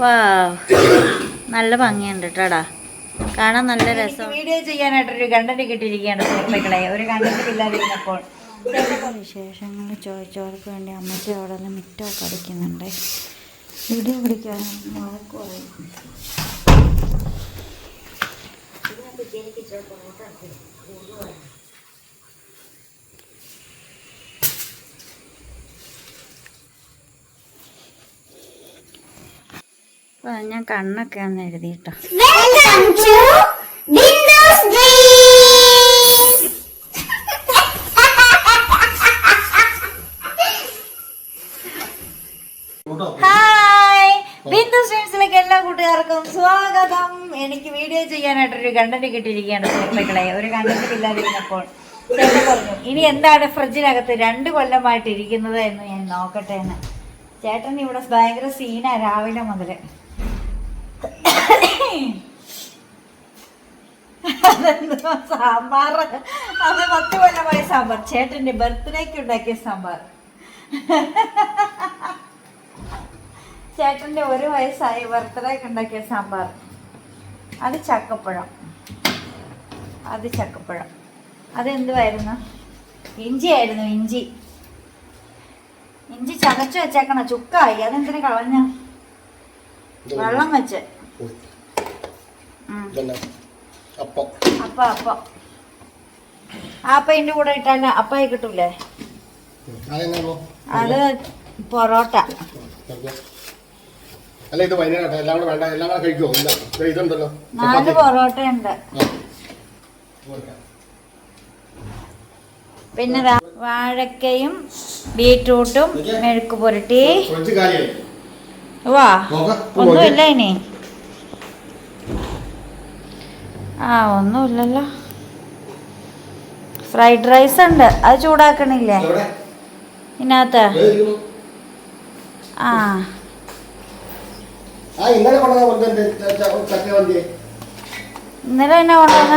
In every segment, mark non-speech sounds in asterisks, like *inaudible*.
വാ നല്ല ഭംഗിയുണ്ട് കേട്ടോടാ കാണാൻ നല്ല രസം. വീഡിയോ ചെയ്യാനായിട്ടൊരു കണ്ടന്റ് കിട്ടിയിരിക്കുകയാണ് സുഹൃത്തുക്കളെ ഒരു കണ്ടന്റ് ഇല്ലാതിരുന്നപ്പോൾ. വിശേഷങ്ങൾ? ചോദിച്ചവർക്ക് വേണ്ടി അമ്മയ്ക്ക് അവിടെ നിന്ന് മിറ്റമൊക്കെ അടിക്കുന്നുണ്ട്. വീഡിയോ പിടിക്കാൻ പറയും ഞാൻ കണ്ണൊക്കെ ഒന്ന് എഴുതിയിട്ടോ. To Windows Dreams! Hi Bindu സ്ട്രീംസിലേക്ക് എല്ലാ കൂട്ടുകാർക്കും സ്വാഗതം. എനിക്ക് വീഡിയോ ചെയ്യാനായിട്ടൊരു കണ്ടന്റ് കിട്ടിയിരിക്കുകയാണ് സുഹൃത്തുക്കളെ. ഒരു കണ്ടന്റ് ഇല്ലാതിരുന്നപ്പോൾ ഇനി എന്താണ് ഫ്രിഡ്ജിനകത്ത് രണ്ട് കൊല്ലമായിട്ട് ഇരിക്കുന്നത് എന്ന് ഞാൻ നോക്കട്ടെ എന്ന്. ചേട്ടൻ ഇവിടെ ഭയങ്കര സീനാ രാവിലെ മുതൽ. അതെന്തുവാ? സാമ്പാർ അത് പത്ത് കൊല്ലമായ സാമ്പാർ. ചേട്ടന്റെ ബർത്ത്ഡേക്ക് ഉണ്ടാക്കിയ സാമ്പാർ. ചേട്ടന്റെ ഒരു വയസ്സായി ബർത്ത്ഡേക്ക് ഉണ്ടാക്കിയ സാമ്പാർ. അത് ചക്കപ്പഴം. അത് ചക്കപ്പഴം. അതെന്തുവായിരുന്നു? ഇഞ്ചി ആയിരുന്നു ഇഞ്ചി. ഇഞ്ചി ചതച്ചു വെച്ചേക്കണ ചുക്കായി. അതെന്തിനു കളഞ്ഞ? വെള്ളം വെച്ച്. ഇതന്നെ. അപ്പം. അപ്പ അപ്പ. അപ്പയിന്റെ കൂടെ ഇട്ടാൽ അപ്പായി കിട്ടൂലേ? അത് പൊറോട്ട. അല്ല ഇത് വൈകുന്നേരം എല്ലാം കൂടെ വേണ്ട. എല്ലാം കൂടെ കഴിക്കുമോ ഇല്ല. ഇതുണ്ടല്ലോ. നാല്. പൊറോട്ട ഉണ്ട്. പിന്നെ വാഴക്കയും ബീട്രൂട്ടും മെഴുക്ക് പുരട്ടി. വാ. ഒന്നുമില്ല ഇനി. ആ ഒന്നുമില്ലല്ലോ. ഫ്രൈഡ് റൈസ് ഉണ്ട്. അത് ചൂടാക്കണില്ലേ? ഇതിനകത്ത്. ആ. ഇന്നലെ എന്നെ കൊണ്ടുവന്ന?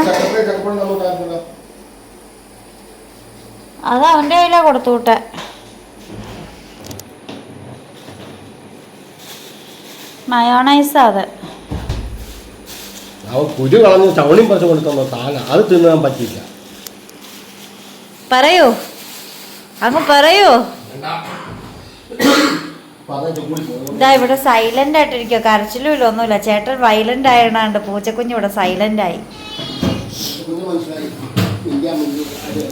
അത് അവന്റെ കയ്യിലാ കൊടുത്തു വിട്ടെ. മയോണൈസാ അത്. അവൻ കുരു കളഞ്ഞ് ചവണിയും പറിച്ച് കൊടുത്തോ താന. അത് തിന്നാൻ പറ്റില്ല പറയോ. അങ്ങ് പറയോ. ഇതാ ഇവിടെ സൈലന്റ് ആയിട്ടിരിക്കുക ഇരിക്കോ ഇല്ല ഒന്നുമില്ല. ചേട്ടൻ വയലന്റ് ആയതാണ്ട് പൂച്ചക്കുഞ്ഞ് ഇവിടെ സൈലന്റ് ആയി. അത്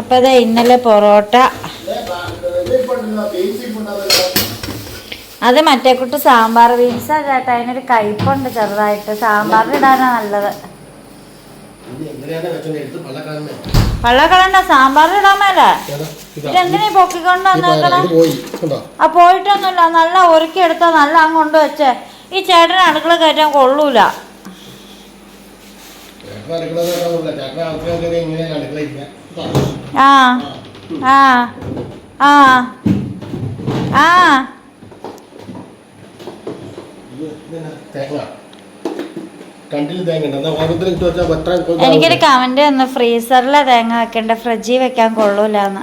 അപ്പൊ ഇതാ ഇന്നലെ പൊറോട്ട. അത് മറ്റേ കുട്ടി സാമ്പാർ ബീൻസാ ചേട്ടാ. അതിനൊരു കയ്പുണ്ട് ചെറുതായിട്ട്. സാമ്പാർ ഇടാനാ നല്ലത്. പള്ളക്കളണ്ട സാമ്പാർ ഇടാൻ മേല? ഇതെന്തിനാ പൊക്കിക്കൊണ്ട് വന്നേക്കണേ? ആ പോയിട്ടൊന്നുമില്ല. നല്ല ഒരുക്കി എടുത്താ നല്ല അങ്ങ് കൊണ്ടുവച്ചേ ഈ ചേട്ടൻ അടുക്കള കയറ്റാൻ കൊള്ളൂല. ആ ആ ആ ആ. തേങ്ങ. കണ്ടിൽ തേങ്ങ ഉണ്ട്. എന്നാ ഓരോരുത്തരും ഇട്ട് വെച്ചാൽ എത്ര എനിക്കൊരു കമന്റ് തന്നു. ഫ്രീസറിലെ തേങ്ങ വെക്കണ്ട? ഫ്രിഡ്ജിൽ വെക്കാൻ കൊള്ളൂലെന്ന്.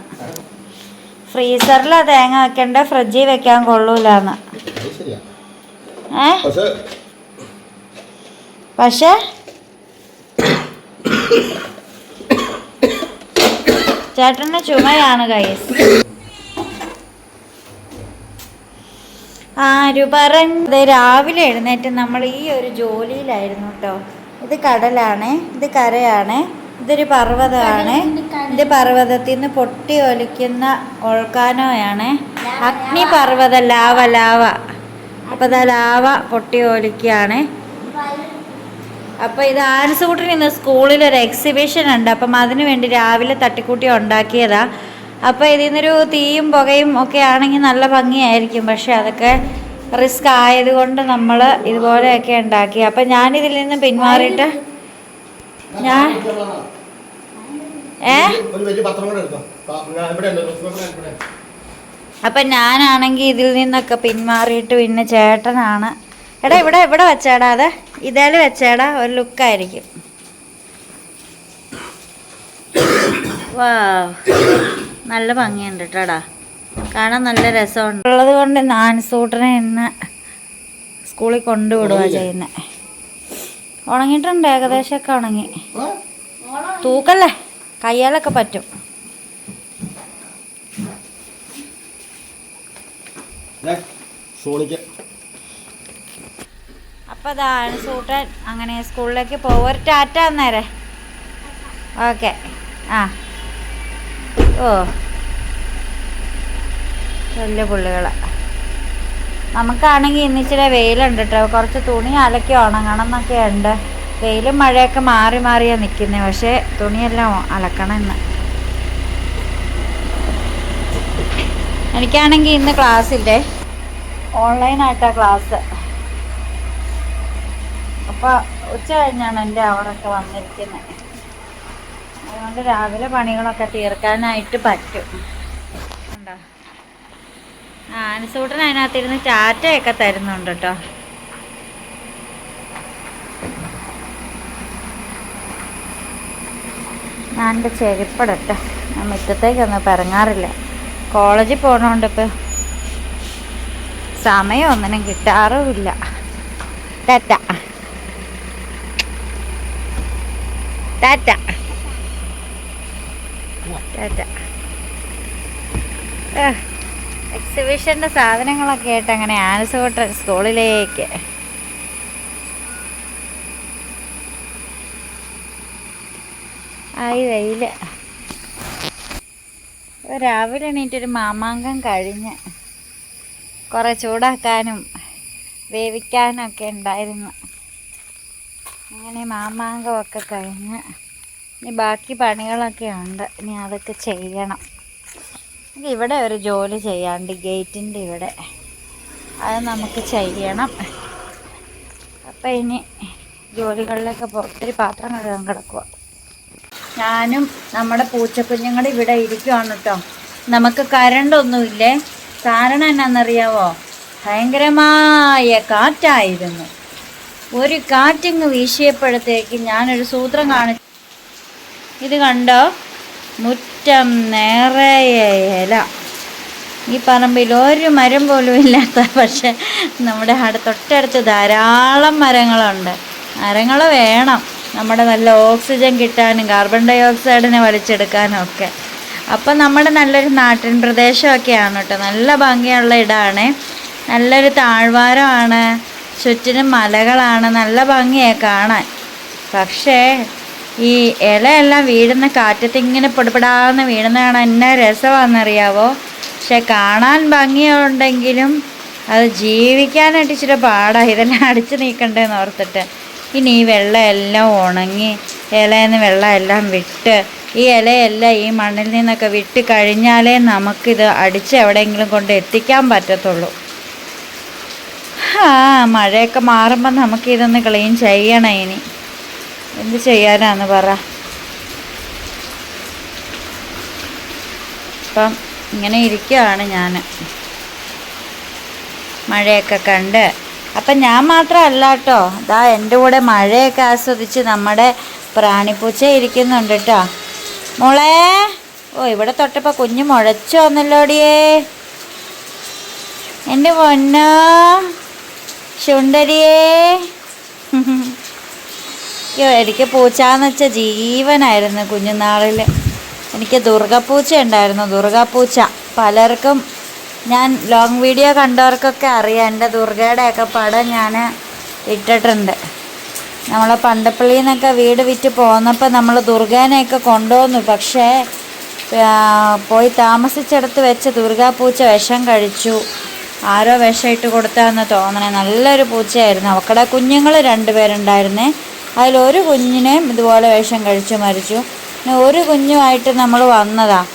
ഫ്രീസറിലെ തേങ്ങ വെക്കണ്ട? ഫ്രിഡ്ജിൽ വെക്കാൻ കൊള്ളൂലെന്ന്. ഏ? പക്ഷേ പക്ഷെ ചേട്ടന്റെ ചുമയാണ് കൈസ് ആരു പറഞ്ഞത് രാവിലെ എഴുന്നേറ്റ് നമ്മൾ ഈ ഒരു ജോലിയിലായിരുന്നു കേട്ടോ. ഇത് കടലാണ് ഇത് കരയാണ് ഇതൊരു പർവതമാണ്. ഇത് പർവതത്തിൽ നിന്ന് പൊട്ടി ഒലിക്കുന്ന ഒഴക്കാനോയാണ് അഗ്നി പർവത ലാവ ലാവ. അപ്പോൾ ഇതാ ലാവ പൊട്ടി ഒലിക്കുകയാണ്. അപ്പോൾ ഇത് ആൻസൂട്ടിന് ഇന്ന് സ്കൂളിൽ ഒരു എക്സിബിഷൻ ഉണ്ട്. അപ്പം അതിനു വേണ്ടി രാവിലെ തട്ടിക്കൂട്ടി ഉണ്ടാക്കിയതാ. അപ്പോൾ ഇതിൽ നിന്നൊരു തീയും പുകയും ഒക്കെ ആണെങ്കിൽ നല്ല ഭംഗിയായിരിക്കും. പക്ഷേ അതൊക്കെ റിസ്ക് ആയതുകൊണ്ട് നമ്മൾ ഇതുപോലെയൊക്കെ ഉണ്ടാക്കി. അപ്പം ഞാനിതിൽ നിന്ന് പിന്മാറിയിട്ട് ഞാൻ ഏ. അപ്പം ഞാനാണെങ്കിൽ ഇതിൽ നിന്നൊക്കെ പിന്മാറിയിട്ട് പിന്നെ ചേട്ടനാണ്. എടാ ഇവിടെ ഇവിടെ വെച്ചേടാ അത്. ഇതേൽ വെച്ചേടാ ഒരു ലുക്കായിരിക്കും. വാ. നല്ല ഭംഗിയുണ്ട് കേട്ടോടാ കാണാൻ നല്ല രസമുണ്ട്. ഉള്ളത് കൊണ്ട് നാൻസൂട്ടനെ ഇന്ന് സ്കൂളിൽ കൊണ്ടുവിടുക ചെയ്യുന്നത് ഉണങ്ങിയിട്ടുണ്ട് ഏകദേശമൊക്കെ ഉണങ്ങി? തൂക്കല്ലേ? കയ്യാലൊക്കെ പറ്റും. അപ്പൊ അതാണ് സൂട്ടൻ അങ്ങനെ സ്കൂളിലേക്ക് പോവർ ടാറ്റ നേരെ ഓക്കെ. ആ. ഓ. നല്ല പുള്ളികളെ. നമുക്കാണെങ്കിൽ ഇന്ന് ഇച്ചിരി വെയിലുണ്ട് കേട്ടോ കുറച്ച് തുണി അലക്കി ഉണങ്ങണം എന്നൊക്കെ ഉണ്ട്. വെയിലും മഴയൊക്കെ മാറി മാറിയാണ് നിൽക്കുന്നത് പക്ഷേ തുണിയെല്ലാം അലക്കണം ഇന്ന്. എനിക്കാണെങ്കിൽ ഇന്ന് ക്ലാസ് ഇല്ലേ ഓൺലൈനായിട്ടാണ് ക്ലാസ്. അപ്പോൾ ഉച്ച കഴിഞ്ഞാണ് എന്റെ അവറൊക്കെ വന്നിരിക്കുന്നത് അതുകൊണ്ട് രാവിലെ പണികളൊക്കെ തീർക്കാനായിട്ട് പറ്റും. ഉണ്ടോ ആ അനുസൂട്ടൻ അതിനകത്തിരുന്ന് ചാറ്റയൊക്കെ തരുന്നുണ്ട് കേട്ടോ. ഞാൻ എന്റെ ചെരുപ്പടട്ടെ. ഞാൻ മുറ്റത്തേക്കൊന്നും ഇപ്പം ഇറങ്ങാറില്ല കോളേജിൽ പോകണോണ്ട് ഇപ്പം സമയം ഒന്നിനും കിട്ടാറുമില്ല. ടാറ്റ. ടാറ്റ. ടാറ്റ എക്സിബിഷന്റെ സാധനങ്ങളൊക്കെ ആയിട്ട് അങ്ങനെ ആനസോട്ട സ്കൂളിലേക്ക്. ആയി വെയിൽ. രാവിലെ എണീറ്റൊരു മാമാങ്കം കഴിഞ്ഞ് കുറേ ചൂടാക്കാനും വേവിക്കാനും ഒക്കെ ഉണ്ടായിരുന്നു. അങ്ങനെ മാമാങ്കമൊക്കെ കഴിഞ്ഞ് ഇനി ബാക്കി പണികളൊക്കെ ഉണ്ട്. ഇനി അതൊക്കെ ചെയ്യണം. ഇവിടെ ഒരു ജോലി ചെയ്യാണ്ട് ഗേറ്റിന്റെ ഇവിടെ അത് നമുക്ക് ചെയ്യണം. അപ്പം ഇനി ജോലികളിലൊക്കെ ഒത്തിരി പാത്രം കഴുകാൻ കിടക്കുക ഞാനും നമ്മുടെ പൂച്ചക്കുഞ്ഞുങ്ങൾ ഇവിടെ ഇരിക്കുവാണ് കേട്ടോ നമുക്ക് കരണ്ടൊന്നുമില്ലേ കാരണം എന്നാണെന്നറിയാവോ ഭയങ്കരമായ കാറ്റായിരുന്നു. ഒരു കാറ്റിങ് വീശിയപ്പോഴത്തേക്ക് ഞാനൊരു സൂത്രം കാണി ഇത് കണ്ടോ? മുറ്റം നിറയെ ഇല. ഈ പറമ്പിൽ ഒരു മരം പോലും ഇല്ലാത്ത പക്ഷെ നമ്മുടെ അടു തൊട്ടടുത്ത് ധാരാളം മരങ്ങളുണ്ട്. മരങ്ങൾ വേണം. നമ്മുടെ നല്ല ഓക്സിജൻ കിട്ടാനും കാർബൺ ഡൈ ഓക്സൈഡിനെ വലിച്ചെടുക്കാനും ഒക്കെ. അപ്പം നമ്മുടെ നല്ലൊരു നാട്ടിൻ പ്രദേശമൊക്കെയാണ് കേട്ടോ. നല്ല ഭംഗിയുള്ള ഇടമാണ് നല്ലൊരു താഴ്വാരമാണ്. ചുറ്റിനും മലകളാണ്. നല്ല ഭംഗിയാണ് കാണാൻ. പക്ഷേ ഈ ഇലയെല്ലാം വീഴുന്ന കാറ്റത്ത് ഇങ്ങനെ പൊടിപ്പെടാന്ന് വീഴുന്ന കാണാൻ എന്നാ രസമാണെന്നറിയാവോ? പക്ഷെ കാണാൻ ഭംഗിയുണ്ടെങ്കിലും അത് ജീവിക്കാനായിട്ട് ഇച്ചിരി പാടാണ് ഇതെല്ലാം അടിച്ചു നീക്കണ്ടേന്ന് ഓർത്തിട്ട്. ഇനി ഈ വെള്ളമെല്ലാം ഉണങ്ങി ഇലയിൽ നിന്ന് വെള്ളമെല്ലാം വിട്ട് ഈ ഇലയെല്ലാം ഈ മണ്ണിൽ നിന്നൊക്കെ വിട്ട് കഴിഞ്ഞാലേ നമുക്കിത് അടിച്ച് എവിടെയെങ്കിലും കൊണ്ട് എത്തിക്കാൻ പറ്റത്തുള്ളൂ. ആ മഴയൊക്കെ മാറുമ്പോൾ നമുക്കിതൊന്ന് ക്ലീൻ ചെയ്യണം ഇനി. എന്ത് ചെയ്യാനാന്ന് പറ. അപ്പം ഇങ്ങനെ ഇരിക്കുകയാണ് ഞാൻ മഴയൊക്കെ കണ്ട്. അപ്പം ഞാൻ മാത്രമല്ല കേട്ടോ. ദാ എന്റെ കൂടെ മഴയൊക്കെ ആസ്വദിച്ച് നമ്മുടെ പ്രാണിപ്പൂച്ച ഇരിക്കുന്നുണ്ട് കേട്ടോ. മോളെ ഓ ഇവിടെ തൊട്ടപ്പോൾ കുഞ്ഞ് മുഴച്ചു വന്നല്ലോടിയേ. എന്റെ പൊന്നോ ചുണ്ടരിയേ *laughs* അയ്യോ എനിക്ക് പൂച്ചാന്ന് വെച്ച ജീവനായിരുന്നു കുഞ്ഞുനാളിൽ എനിക്ക് ദുർഗപ്പൂച്ച ഉണ്ടായിരുന്നു ദുർഗപ്പൂച്ച പലർക്കും ഞാൻ ലോങ് വീഡിയോ കണ്ടവർക്കൊക്കെ അറിയാം എന്റെ ദുർഗയുടെയൊക്കെ പടം ഞാൻ ഇട്ടിട്ടുണ്ട്. നമ്മൾ പണ്ടപ്പള്ളിയിൽ നിന്നൊക്കെ വീട് വിറ്റ് പോന്നപ്പോൾ നമ്മൾ ദുർഗേനെയൊക്കെ കൊണ്ടുവന്നു. പക്ഷേ പോയി താമസിച്ചെടുത്ത് വെച്ച് ദുർഗാപ്പൂച്ച വിഷം കഴിച്ചു. ആരോ വിഷം ഇട്ട് കൊടുത്താന്ന് തോന്നണേ. നല്ലൊരു പൂച്ചയായിരുന്നു. അവക്കടെ കുഞ്ഞുങ്ങൾ രണ്ടുപേരുണ്ടായിരുന്നേ. അതിലൊരു കുഞ്ഞിനെയും ഇതുപോലെ വേഷം കഴിച്ചു മരിച്ചു. ഒരു കുഞ്ഞുമായിട്ട് നമ്മൾ വന്നതാ.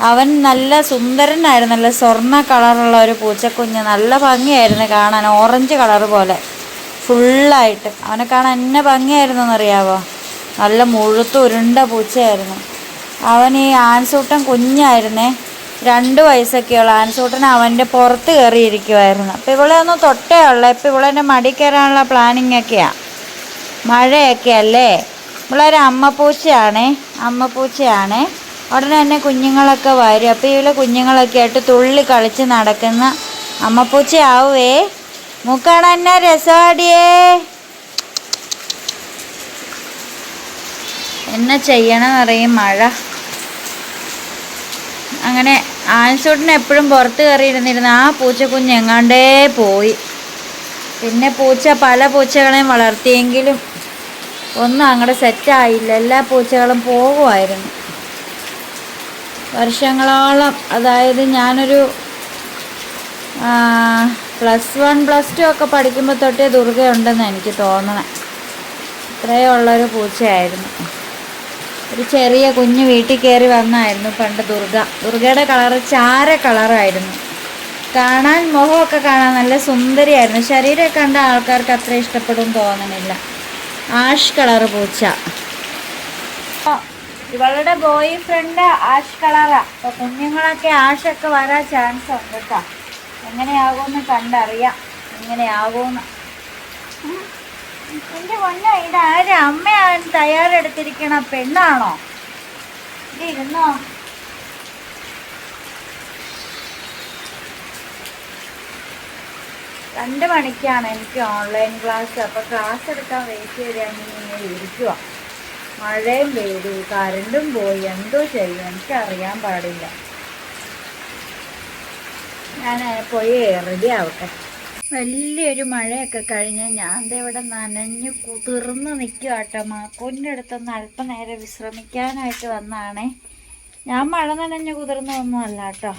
അവൻ നല്ല സുന്ദരനായിരുന്നു. നല്ല സ്വർണ കളറുള്ള ഒരു പൂച്ചക്കുഞ്ഞ്. നല്ല ഭംഗിയായിരുന്നു കാണാൻ. ഓറഞ്ച് കളർ പോലെ. ഫുള്ളായിട്ട്. അവനെ കാണാൻ എന്നെ ഭംഗിയായിരുന്നു എന്നറിയാവോ നല്ല മുഴുത്ത് ഉരുണ്ട പൂച്ചയായിരുന്നു. അവൻ ഈ ആൻസൂട്ടൻ കുഞ്ഞായിരുന്നേ. രണ്ട് വയസ്സൊക്കെയുള്ള ആൻസൂട്ടൻ അവന്റെ പുറത്ത് കയറിയിരിക്കുമായിരുന്നു അപ്പോൾ ഇവളെ ഒന്ന് തൊട്ടേ ഉള്ളു. ഇപ്പോൾ ഇവളെന്റെ മടി കയറാനുള്ള പ്ലാനിങ് ഒക്കെയാണ് മഴയൊക്കെ അല്ലേ ഇവളൊരു അമ്മപ്പൂച്ചയാണേ അമ്മപ്പൂച്ചയാണേ ഉടനെ തന്നെ കുഞ്ഞുങ്ങളൊക്കെ വരും. അപ്പോൾ ഇവളെ കുഞ്ഞുങ്ങളൊക്കെ ആയിട്ട് തുള്ളി കളിച്ച് നടക്കുന്ന അമ്മപ്പൂച്ചയാവുവേ മൂക്കാണ് എന്നാ രസമാടിയേ എന്നാ ചെയ്യണം അറിയും മഴ. അങ്ങനെ ആൻസൂട്ടിന് എപ്പോഴും പുറത്ത് കയറിയിരുന്നിരുന്ന ആ പൂച്ചക്കുഞ്ഞ് എങ്ങാണ്ടേ പോയി. പിന്നെ പൂച്ച പല പൂച്ചകളെയും വളർത്തിയെങ്കിലും ഒന്നും അങ്ങോട്ട് സെറ്റായില്ല എല്ലാ പൂച്ചകളും പോകുമായിരുന്നു വർഷങ്ങളോളം അതായത് ഞാനൊരു പ്ലസ് വൺ പ്ലസ് ടു ഒക്കെ പഠിക്കുമ്പോൾ തൊട്ടേ ദുർഗയുണ്ടെന്ന് എനിക്ക് തോന്നണേ. ഇത്രയേ ഉള്ളൊരു പൂച്ചയായിരുന്നു. ഒരു ചെറിയ കുഞ്ഞ് വീട്ടിൽ കയറി വന്നായിരുന്നു പണ്ട് ദുർഗ. ദുർഗയുടെ കളറ് ചാര കളറായിരുന്നു കാണാൻ മുഖമൊക്കെ കാണാൻ നല്ല സുന്ദരിയായിരുന്നു. ശരീരമൊക്കെ കണ്ട ആൾക്കാർക്ക് അത്ര ഇഷ്ടപ്പെടും തോന്നണില്ല. ആഷ് കളർ പൂച്ച. ഇവളുടെ ബോയ് ഫ്രണ്ട് ആഷ് കളറാ. അപ്പൊ കുഞ്ഞുങ്ങളൊക്കെ ആഷൊക്കെ വരാൻ ചാൻസ് ഉണ്ട് കേട്ടോ എങ്ങനെയാകുമെന്ന് കണ്ടറിയാം. എങ്ങനെയാകുമെന്ന് എന്റെ പൊന്ന ഇതാരെ അമ്മയാൻ തയ്യാറെടുത്തിരിക്കണ പെണ്ണാണോ? ഇരുന്നോ. രണ്ട് മണിക്കാണ് എനിക്ക് ഓൺലൈൻ ക്ലാസ് അപ്പോൾ ക്ലാസ് എടുക്കാൻ വെയിറ്റ് ചെയ്താൽ ഇങ്ങനെ ഇരിക്കുക മഴയും പെയ്തു കരണ്ടും പോയി. എന്തോ ചെയ്യും? എനിക്കറിയാൻ പാടില്ല. ഞാൻ പോയി റെഡി ആവട്ടെ. വലിയൊരു മഴയൊക്കെ കഴിഞ്ഞ് ഞാൻ ഇവിടെ നനഞ്ഞു കുതിർന്ന് നിൽക്കുക കേട്ടോ മാക്കൂന്റെ അടുത്തൊന്ന് അല്പനേരം വിശ്രമിക്കാനായിട്ട് വന്നാണേ. ഞാൻ മഴ നനഞ്ഞ് കുതിർന്നൊന്നുമല്ല കേട്ടോ.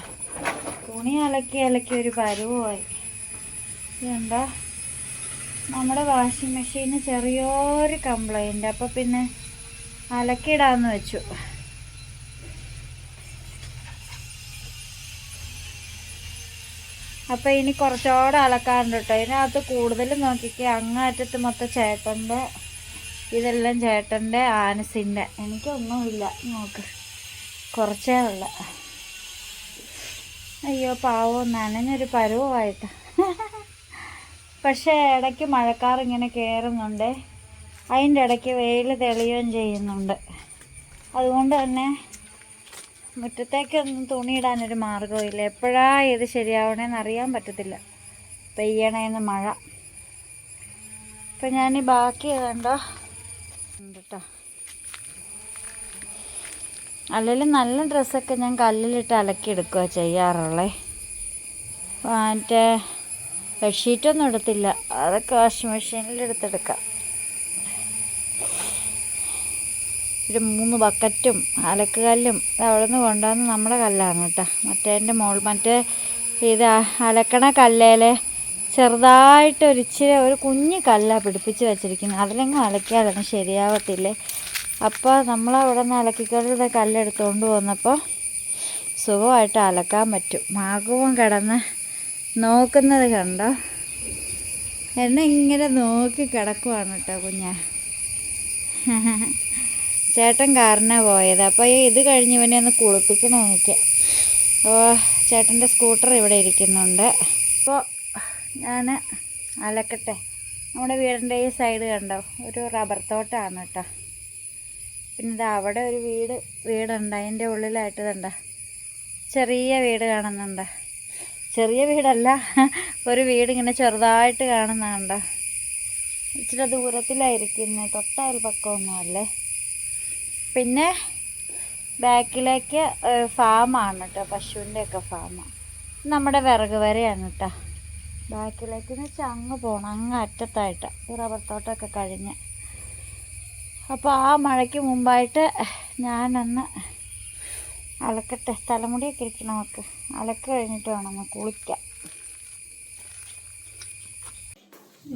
തുണി അലക്കി അലക്കി ഒരു പരുവമായി. ഇതുണ്ടോ. നമ്മുടെ വാഷിംഗ് മെഷീന് ചെറിയൊരു കംപ്ലൈന്റ് അപ്പോൾ പിന്നെ അലക്കിടാന്ന് വെച്ചു. അപ്പോൾ ഇനി കുറച്ചുകൂടെ അലക്കാറുണ്ട് കേട്ടോ ഇതിനകത്ത് കൂടുതലും നോക്കിക്കുക അങ്ങാറ്റത്ത് മൊത്തം ചേട്ടന്റെ ഇതെല്ലാം ചേട്ടന്റെ ആനസിന്റെ. എനിക്കൊന്നുമില്ല. നോക്ക്. കുറച്ചേ ഉള്ള. അയ്യോ പാവം. നനഞ്ഞൊരു പരുവമായിട്ട്. പക്ഷേ ഇടയ്ക്ക് മഴക്കാർ ഇങ്ങനെ കയറുന്നുണ്ട് അതിന്റെ ഇടയ്ക്ക് വെയിൽ തെളിയുകയും ചെയ്യുന്നുണ്ട്. അതുകൊണ്ട് തന്നെ മുറ്റത്തേക്കൊന്നും തുണിയിടാനൊരു മാർഗമില്ല എപ്പോഴാ ഇത് ശരിയാവണേന്ന് അറിയാൻ പറ്റത്തില്ല. പെയ്യണേന്ന് മഴ. ഇപ്പം ഞാൻ ബാക്കി കണ്ടോ? ഉണ്ട് കേട്ടോ അല്ലെങ്കിൽ നല്ല ഡ്രസ്സൊക്കെ ഞാൻ കല്ലിലിട്ട് അലക്കിയെടുക്കുക ചെയ്യാറുള്ളേ. മറ്റേ ബെഡ്ഷീറ്റൊന്നും എടുത്തില്ല. അതൊക്കെ വാഷിംഗ് മെഷീനിൽ എടുത്തെടുക്കാം. ഒരു മൂന്ന് ബക്കറ്റും അലക്കുകല്ലും അവിടെ നിന്ന് കൊണ്ടുവന്ന് നമ്മുടെ കല്ലാണ് കേട്ടോ. മറ്റേതിന്റെ മോൾ മറ്റേ ഇത് അലക്കണ കല്ലേലെ ചെറുതായിട്ട് ഒരു ഇച്ചിരി ഒരു കുഞ്ഞു കല്ലാണ് പിടിപ്പിച്ച് വെച്ചിരിക്കുന്നത് അതിലെങ്ങും അലക്കിയാലും ശരിയാവത്തില്ലേ? അപ്പോൾ നമ്മളവിടെ നിന്ന് അലക്കിക്കൊണ്ട് കല്ലെടുത്തുകൊണ്ട് വന്നപ്പോൾ സുഖമായിട്ട് അലക്കാൻ പറ്റും. മാകവും കിടന്ന് നോക്കുന്നത് കണ്ടോ? എന്നെ ഇങ്ങനെ നോക്കി കിടക്കുവാണ് കേട്ടോ കുഞ്ഞ. ചേട്ടൻ കാറിനാണ് പോയത്. അപ്പോൾ ഇത് കഴിഞ്ഞ് ഇവനെ ഒന്ന് കുളിപ്പിക്കണം എനിക്ക്. ഓ ചേട്ടന്റെ സ്കൂട്ടർ ഇവിടെ ഇരിക്കുന്നുണ്ട്. അപ്പോൾ ഞാൻ അലക്കട്ടെ. നമ്മുടെ വീടിന്റെ ഈ സൈഡ് കണ്ടോ? ഒരു റബ്ബർ തോട്ടമാണ് കേട്ടോ പിന്നെ ഇത് അവിടെ ഒരു വീട് വീടുണ്ട്. അതിന്റെ ഉള്ളിലായിട്ട് ഇതുണ്ട്. ചെറിയ വീട് കാണുന്നുണ്ട്. ചെറിയ വീടല്ല. ഒരു വീട് ഇങ്ങനെ ചെറുതായിട്ട് കാണുന്നുണ്ട് ഇച്ചിരി ദൂരത്തിലായിരിക്കുന്നത് തൊട്ട അയൽപ്പക്കമൊന്നുമല്ലേ പിന്നെ ബാക്കിലേക്ക് ഫാമാണ് കേട്ടോ പശുവിന്റെ ഒക്കെ ഫാം നമ്മുടെ വിറക് വരെയാണ് കേട്ടോ ബാക്കിലേക്ക് എന്ന് വെച്ചാൽ അങ്ങ് പോകണം അങ്ങ് അറ്റത്തായിട്ട്. റബ്ബർ തോട്ടമൊക്കെ കഴിഞ്ഞ്. അപ്പോൾ ആ മഴയ്ക്ക് മുമ്പായിട്ട് ഞാനൊന്ന് അലക്കട്ടെ. തലമുടിയൊക്കെ ഇരിക്കണം നമുക്ക്. അലക്ക് കഴിഞ്ഞിട്ട് വേണം കുളിക്കാം.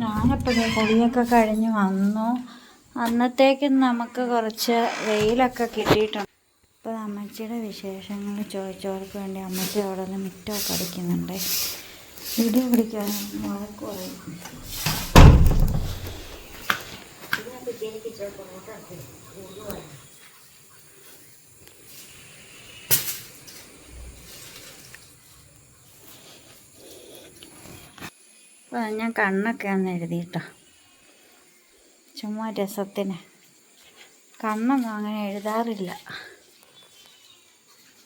ഞാനപ്പോഴേ കുളിയൊക്കെ കഴിഞ്ഞ് വന്നു. അന്നത്തേക്കും നമുക്ക് കുറച്ച് വെയിലൊക്കെ കിട്ടിയിട്ടുണ്ട്. അപ്പോൾ അമ്മച്ചിയുടെ വിശേഷങ്ങൾ ചോദിച്ചവർക്ക് വേണ്ടി അമ്മച്ചി അവിടെ നിന്ന് മിറ്റമൊക്കെ അടിക്കുന്നുണ്ട്. വീഡിയോ പിടിക്കാൻ വഴക്ക് പറയും അപ്പോൾ ഞാൻ കണ്ണൊക്കെ ഒന്ന് എഴുതിയിട്ടോ. ചുമ്മാ രസത്തിന്. കണ്ണൊന്നും അങ്ങനെ എഴുതാറില്ല.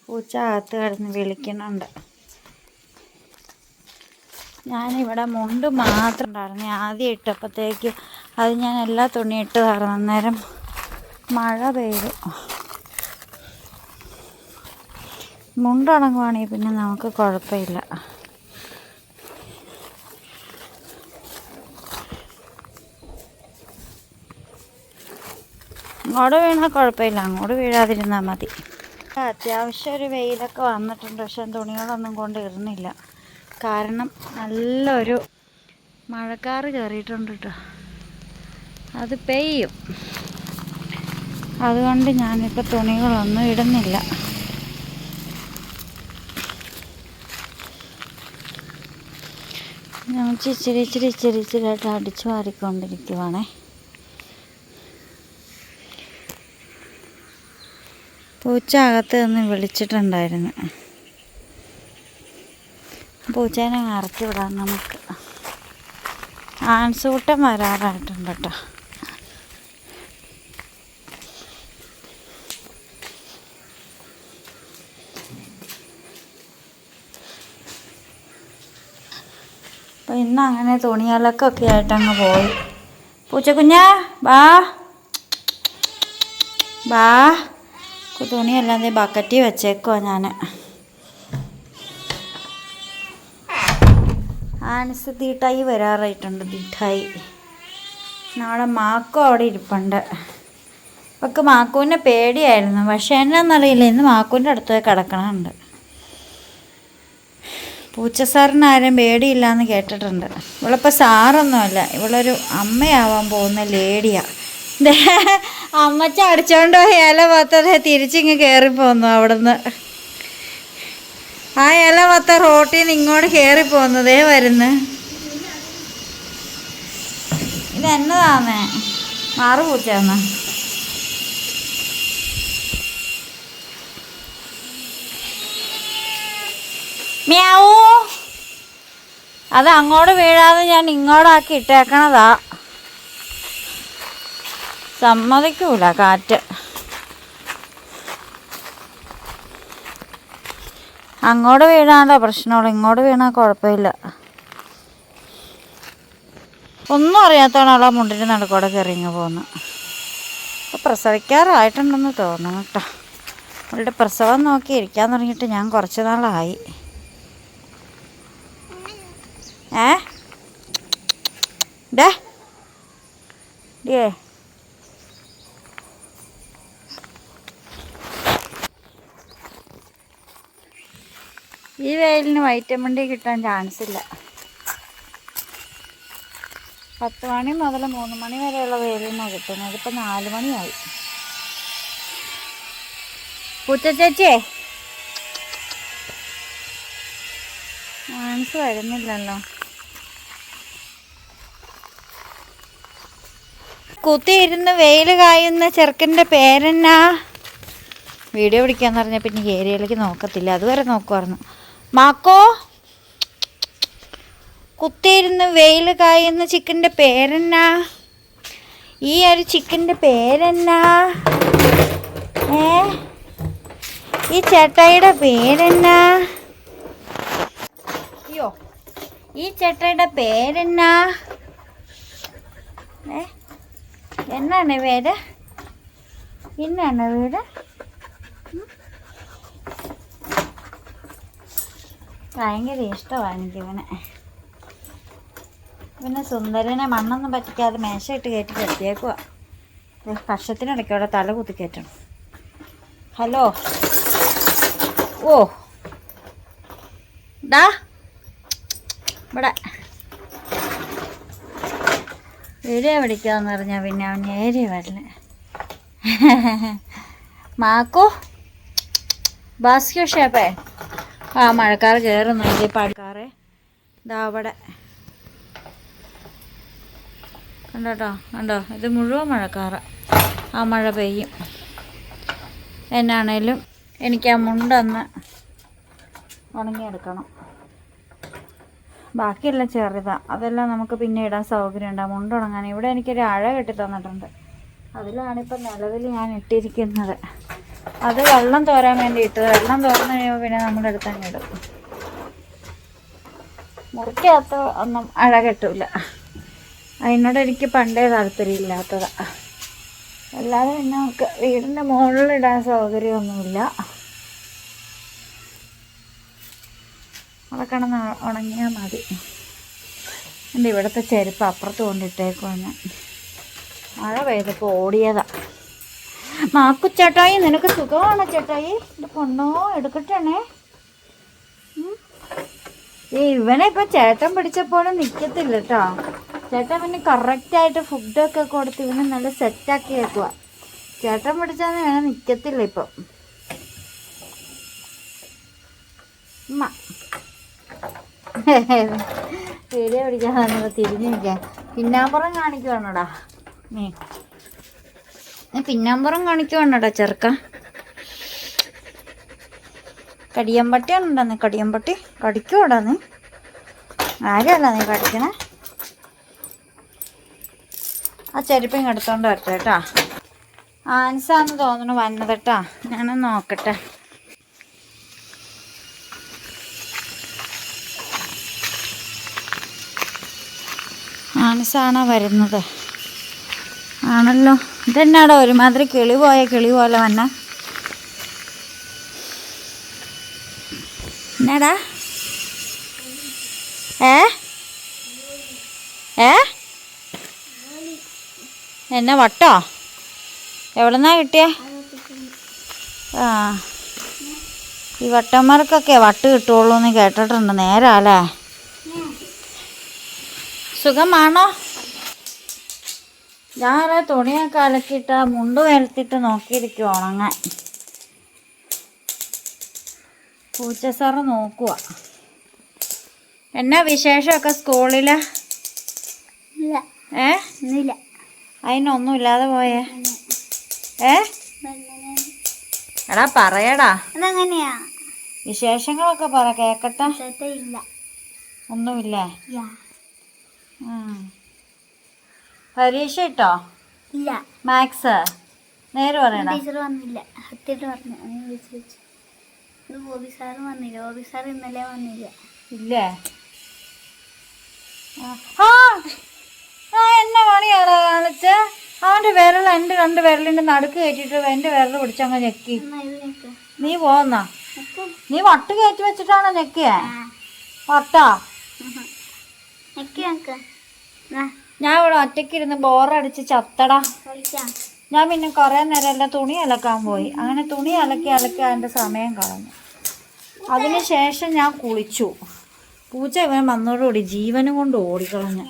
പൂച്ച അകത്ത് കിടന്ന് വിളിക്കുന്നുണ്ട്. ഞാനിവിടെ മുണ്ട് മാത്രം ഉണ്ടായിരുന്നു. ആദ്യം ഇട്ടപ്പോഴത്തേക്ക് അത് ഞാൻ എല്ലാ തുണി ഇട്ടതായിരുന്നു അന്നേരം മഴ പെയ്തു. മുണ്ടുണങ്ങുവാണെങ്കിൽ പിന്നെ നമുക്ക് കുഴപ്പമില്ല. ഇങ്ങോട്ട് വീണാൽ കുഴപ്പമില്ല അങ്ങോട്ട് വീഴാതിരുന്നാൽ മതി അത്യാവശ്യം ഒരു വെയിലൊക്കെ വന്നിട്ടുണ്ട് പക്ഷെ തുണികളൊന്നും കൊണ്ട് ഇടുന്നില്ല കാരണം നല്ലൊരു മഴക്കാറ് കയറിയിട്ടുണ്ട് കേട്ടോ അത് പെയ്യും അതുകൊണ്ട് ഞാനിപ്പോൾ തുണികളൊന്നും ഇടുന്നില്ല ഞാൻ ഇച്ചിരി ഇച്ചിരി ഇച്ചിരി ഇച്ചിരി ആയിട്ട് അടിച്ചു മാറിക്കൊണ്ടിരിക്കുവാണേ പൂച്ച അകത്ത് നിന്ന് വിളിച്ചിട്ടുണ്ടായിരുന്നു. പൂച്ചേനെ അറച്ചു വിടാം നമുക്ക്. ആൺസൂട്ടം വരാറായിട്ടുണ്ട് കേട്ടോ. അപ്പോൾ ഇന്ന് അങ്ങനെ തുണിയലക്കൊക്കെ ആയിട്ടങ്ങ് പോയി. പൂച്ചക്കുഞ്ഞാ ബാ. ബാ. തുണിയെല്ലാം ദേ ബക്കറ്റിൽ വെച്ചേക്കുവാ ഞാൻ ആൻസ് തീട്ടായി വരാറായിട്ടുണ്ട് തീട്ടായി. നാളെ മാക്കോ അവിടെ ഇരിപ്പുണ്ട്. അവക്ക് മാക്കുവിനെ പേടിയായിരുന്നു പക്ഷെ എന്നാന്നറിയില്ല ഇന്ന് മാക്കുവിന്റെ അടുത്ത് കിടക്കണമുണ്ട് പൂച്ച സാറിന് ആരും പേടിയില്ലാന്ന് കേട്ടിട്ടുണ്ട്. ഇവളിപ്പോൾ സാറൊന്നുമല്ല ഇവളൊരു അമ്മയാവാൻ പോകുന്ന ലേഡിയാ. ദേ, അമ്മച്ച അടിച്ചോണ്ട് പോയി ഇല പത്തത് തിരിച്ചിങ്ങ് കയറിപ്പോന്നു അവിടുന്ന്. ആ ഇല പത്ത റോട്ടിൽ നിന്ന് ഇങ്ങോട്ട് കയറിപ്പോന്നതേ വരുന്നു. ഇതെന്നതാന്നേ മാറു പൂച്ചാന്ന് അത് അങ്ങോട്ട് വീഴാതെ ഞാൻ ഇങ്ങോട്ടാക്കി ഇട്ടേക്കണതാ. സമ്മതിക്കൂല കാറ്റ്. അങ്ങോട്ട് വീഴാണ്ട പ്രശ്നമുള്ളൂ. ഇങ്ങോട്ട് വീണാൽ കുഴപ്പമില്ല. ഒന്നും അറിയാത്തവണുള്ള മുണ്ടിന്റെ നടക്കോടെ കയറിങ്ങ് പോകുന്ന പ്രസവിക്കാറായിട്ടുണ്ടെന്ന് തോന്നുന്നു കേട്ടോ. അവളുടെ പ്രസവം നോക്കി ഇരിക്കാൻ തുടങ്ങിയിട്ട് ഞാൻ കുറച്ച് നാളായി. ഏ? ഡേ ഡേ ഈ വെയിലിന് വൈറ്റമിൻ ഡി കിട്ടാൻ ചാൻസ് ഇല്ല. പത്ത് മണി മുതൽ മൂന്ന് മണി വരെയുള്ള വെയിലിനാണ് കിട്ടുന്നത്. ഇപ്പം നാല് മണിയായി. പൂച്ച ചേച്ചിയെ ചാൻസ് വരുന്നില്ലല്ലോ. കുത്തിയിരുന്ന് വെയിൽ കായുന്ന ചെറുക്കന്റെ പേരെന്നാ? വീഡിയോ പിടിക്കാന്ന് പറഞ്ഞാൽ പിന്നെ ഏരിയയിലേക്ക് നോക്കത്തില്ല. അതുവരെ നോക്കുമായിരുന്നു മാക്കോ? കുത്തിയിരുന്ന് വെയിൽ കായുന്ന ചിക്കന്റെ പേരെന്നാ? ഈ ഒരു ചിക്കന്റെ പേരെന്നാ? ഏ? ഈ ചേട്ടായിയുടെ പേരെന്നാ? അയ്യോ ഈ ചേട്ടായിയുടെ പേരെന്നാ? ഏ? എന്നാണ് പേര്? എന്നാണ് വീട് ഭയങ്കര ഇഷ്ടമാണ് എനിക്കിവനെ. പിന്നെ സുന്ദരനെ മണ്ണൊന്നും പറ്റിക്കാതെ മേശയിട്ട് കയറ്റി കെട്ടിയേക്കുക കഷത്തിനിടയ്ക്ക് അവിടെ തല കുത്തി കയറ്റണം. ഹലോ. ഓ. ഡാ. ഇവിടെ. വീഡിയോ പിടിക്കാന്ന് പറഞ്ഞാൽ പിന്നെ അവൻ ഏരിയ വരില്ല മാക്കോ. ബാസ്ക്യോ ഷേപ്പേ. ആ മഴക്കാർ കയറുന്നുണ്ട് പഴക്കാറ് ഇതാ അവിടെ. കണ്ടോട്ടോ? കണ്ടോ? ഇത് മുഴുവൻ മഴക്കാറ്. ആ മഴ പെയ്യും. എന്നാണേലും എനിക്ക് ആ മുണ്ടൊന്ന് ഉണങ്ങിയെടുക്കണം. ബാക്കിയെല്ലാം ചെറുതാണ് അതെല്ലാം നമുക്ക് പിന്നെ ഇടാൻ സൗകര്യമുണ്ട്. ആ മുണ്ട് ഉണങ്ങാൻ. ഇവിടെ എനിക്കൊരു അഴ കെട്ടി തന്നിട്ടുണ്ട് അതിലാണിപ്പോൾ നിലവിൽ ഞാൻ ഇട്ടിരിക്കുന്നത്. അത് വെള്ളം തോരാൻ വേണ്ടിയിട്ട് വെള്ളം തോർന്നു കഴിയുമ്പോൾ പിന്നെ നമ്മളെടുത്തങ്ങ് ഇടും. മുറിക്കകത്ത് ഒന്നും അഴ അതിനോട് എനിക്ക് പണ്ടേ താല്പര്യമില്ലാത്തതാ. അല്ലാതെ പിന്നെ നമുക്ക് വീടിന്റെ മുകളിലിടാൻ സൗകര്യമൊന്നുമില്ല. അവിടെ കിടന്ന് ഉണങ്ങിയാൽ മതി. എന്റെ ഇവിടുത്തെ ചെരുപ്പ് അപ്പുറത്ത് കൊണ്ടിട്ടേക്കുവാണ് മഴ പെയ്തപ്പോൾ ഓടിയതാ. മാക്കു ചേട്ടായി നിനക്ക് സുഖമാണോ ചേട്ടായി? പൊണ്ണോ എടുക്കട്ടണേ ഏ ഇവനെ ഇപ്പൊ ചേട്ടൻ പിടിച്ചപ്പോഴും നിക്കത്തില്ല കേട്ടോ ചേട്ടൻ പിന്നെ കറക്റ്റായിട്ട് ഫുഡൊക്കെ കൊടുത്ത് ഇവനെ നല്ല സെറ്റാക്കി വെക്കുക ചേട്ടൻ പിടിച്ചാന്ന് വേണം നിക്കത്തില്ല ഇപ്പം. ഉമ്മ. വന്നത് തിരിഞ്ഞു നിൽക്കാൻ പിന്നാമ്പുറം കാണിക്കുവാണോടാ? നീ പിന്നാമ്പുറം കാണിക്കുവാണോടാ ചെറുക്ക? കടിയമ്പട്ടിയാണുണ്ടോ നീ കടിയമ്പട്ടി. കടിക്കുവാടാ നീ. ആരല്ല നീ കടിക്കണ? ആ ചെരുപ്പം എടുത്തോണ്ട് വരട്ടെ കേട്ടാ. ആൻസാന്ന് തോന്നുന്നു വന്നത് കേട്ടാ. ഞാനൊന്ന് നോക്കട്ടെ. ആൻസാണോ വരുന്നത്? ആണല്ലോ. ഇതെന്നാടോ ഒരുമാതിരി കിളി പോയ കിളി പോലെ വന്ന. എന്നാടാ? ഏ? ഏ? എന്നാ വട്ടോ? എവിടെന്നാ കിട്ടിയ? ആ. ഈ വട്ടന്മാർക്കൊക്കെ വട്ട് കിട്ടുള്ളൂ എന്ന് കേട്ടിട്ടുണ്ട് നേരാല്ലേ? സുഖമാണോ? ഞാൻ തുണിയൊക്കെ അലക്കിയിട്ട് മുണ്ട് വരത്തിട്ട് നോക്കിയിരിക്കും ഉണങ്ങാൻ. പൂച്ച സാറ് നോക്കുക എന്നാ വിശേഷമൊക്കെ സ്കൂളിൽ? ഇല്ല. ഏ? അതിനൊന്നും ഇല്ലാതെ പോയേ? ഏ? എടാ പറയടാ. അതെങ്ങനെയാ? വിശേഷങ്ങളൊക്കെ പറ കേക്കട്ടെ. ഒന്നുമില്ലേ? ആ. പരീക്ഷ ഇട്ടോ ഇല്ല. മാത്സ് നേരെ പറയടാ ടീച്ചർ വന്നില്ല. പറഞ്ഞു. അങ്ങനെ വിളിച്ചു. വെച്ചു ഇന്ന് സാറ് വന്നില്ല. സാർ ഇന്നലെ വന്നില്ല. ഇല്ലേ. ആ. എന്നെ പണിയാടാ കാണിച്ച്. അവന്റെ വിരൽ എന്റെ രണ്ട് വിരലിന്റെ നടുക്ക് കയറ്റിയിട്ട് എന്റെ വിരൽ പിടിച്ചങ്ങ് ഞെക്കി. നീ പോന്നാ? നീ വട്ട് കയറ്റി വെച്ചിട്ടാണോ ഞെക്കിയേ? വട്ടാ? ഞെക്കിയ ഞാൻ ഇവിടെ ഒറ്റയ്ക്കിരുന്ന് ബോറടിച്ച് ചത്തടാ. ഞാൻ പിന്നെ കുറേ നേരം എല്ലാം തുണി അലക്കാൻ പോയി. അങ്ങനെ തുണി അലക്കി അലക്കി അതിന്റെ സമയം കളഞ്ഞു. അതിന് ശേഷം ഞാൻ കുളിച്ചു. പൂച്ച ഇവൻ വന്നതോടുകൂടി ജീവനും കൊണ്ട് ഓടിക്കളഞ്ഞു.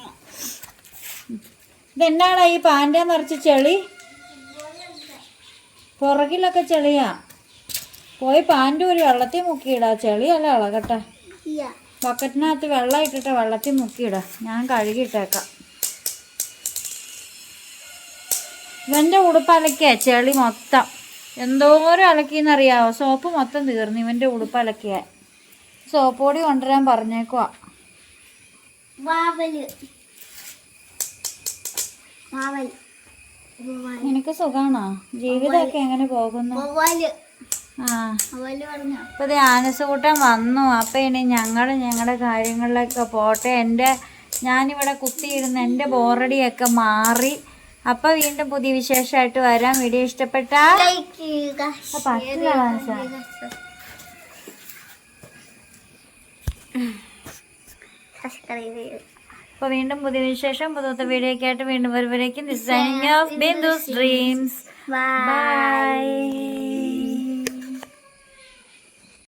ഇതെന്നാണ് ഈ പാന്റെ നിറച്ച് ചെളി? പുറകിലൊക്കെ ചെളിയാ. പോയി പാന്റെ ഒരു വെള്ളത്തിൽ മുക്കിയിടാ. ചെളിയല്ല ഇളകട്ടെ. ബക്കറ്റിനകത്ത് വെള്ളം ഇട്ടിട്ട് വെള്ളത്തിൽ മുക്കിയിടാം. ഞാൻ കഴുകിയിട്ടേക്കാം. ഇവന്റെ ഉടുപ്പ് അലക്കിയ ചെളി മൊത്തം. എന്തോരം അലക്കിയെന്നറിയാവോ? സോപ്പ് മൊത്തം തീർന്നു ഇവന്റെ ഉടുപ്പ് അലക്കിയ സോപ്പ് പൊടി കൊണ്ടുവരാൻ പറഞ്ഞേക്കുവാ നിനക്ക് സുഖാണോ? ജീവിതമൊക്കെ എങ്ങനെ പോകുന്നു? ഇപ്പൊ ആ. കൂട്ടം ഇത് ആനസൂട്ടൻ വന്നു. അപ്പൊ ഇനി ഞങ്ങൾ ഞങ്ങളുടെ കാര്യങ്ങളിലൊക്കെ പോട്ടെ. എന്റെ ഞാനിവിടെ കുത്തിയിരുന്ന് എന്റെ ബോറടിയൊക്കെ മാറി അപ്പം വീണ്ടും പുതിയ വിശേഷമായിട്ട് വരാം. വീഡിയോ ഇഷ്ടപ്പെട്ട അപ്പൊ വീണ്ടും പുതിയ വിശേഷം പുതുത്ത വീഡിയോ ഒക്കെ ആയിട്ട് വീണ്ടും വരുമ്പോഴേക്കും designing signing off Bindu's dreams bye